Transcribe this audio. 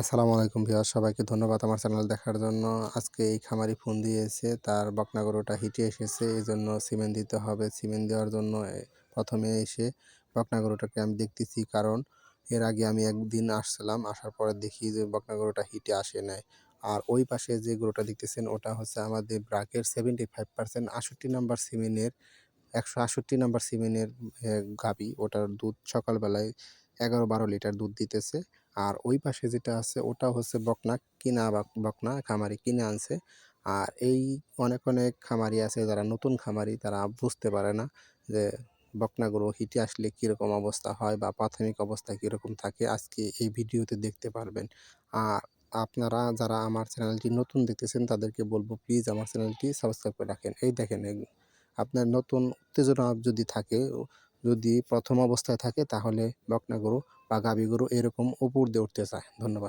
আসসালামু আলাইকুম ভিউয়ার সবাইকে ধন্যবাদ আমার চ্যানেল দেখার জন্য। আজকে এই খামারি ফোন দিয়েছে, তার বকনা গরুটা হিটে এসেছে এই জন্য সিমেন্ট দিতে হবে। সিমেন্ট দেওয়ার জন্য প্রথমে এসে বকনা গরুটাকে আমি দেখতেছি, কারণ এর আগে আমি একদিন আসছিলাম, আসার পরে দেখি যে বকনা গরুটা হিটে আসে নাই। আর ওই পাশে যে গরুটা দেখতেছেন, ওটা হচ্ছে আমাদের ব্রাকের সেভেন্টি ফাইভ পার্সেন্ট আষট্টি নাম্বার সিমেন্টের, একশো আষট্টি নাম্বার সিমেন্টের গাবি। ওটার দুধ সকালবেলায় এগারো বারো লিটার দুধ দিতেছে। আর ওই পাশে যেটা আছে ওটা হচ্ছে বকনা, কিনা বাক- বকনা খামারি কিনে আনছে। আর এই অনেক অনেক খামারি আছে, যারা নতুন খামারি, তারা বুঝতে পারে না যে বকনা গরু হিটে আসলে কীরকম অবস্থা হয় বা প্রাথমিক অবস্থা কীরকম থাকে। আজকে এই ভিডিওতে দেখতে পারবেন। আর আপনারা যারা আমার চ্যানেলটি নতুন দেখতেছেন, তাদেরকে বলব প্লিজ আমার চ্যানেলটি সাবস্ক্রাইব করে রাখেন। এই দেখেন, আপনার নতুন উত্তেজনা যদি থাকে যদি প্রথম অবস্থায় থাকে, তাহলে বকনা গরু বা গাভী গরু এরকম উপর দিয়ে উঠতে চায়। ধন্যবাদ।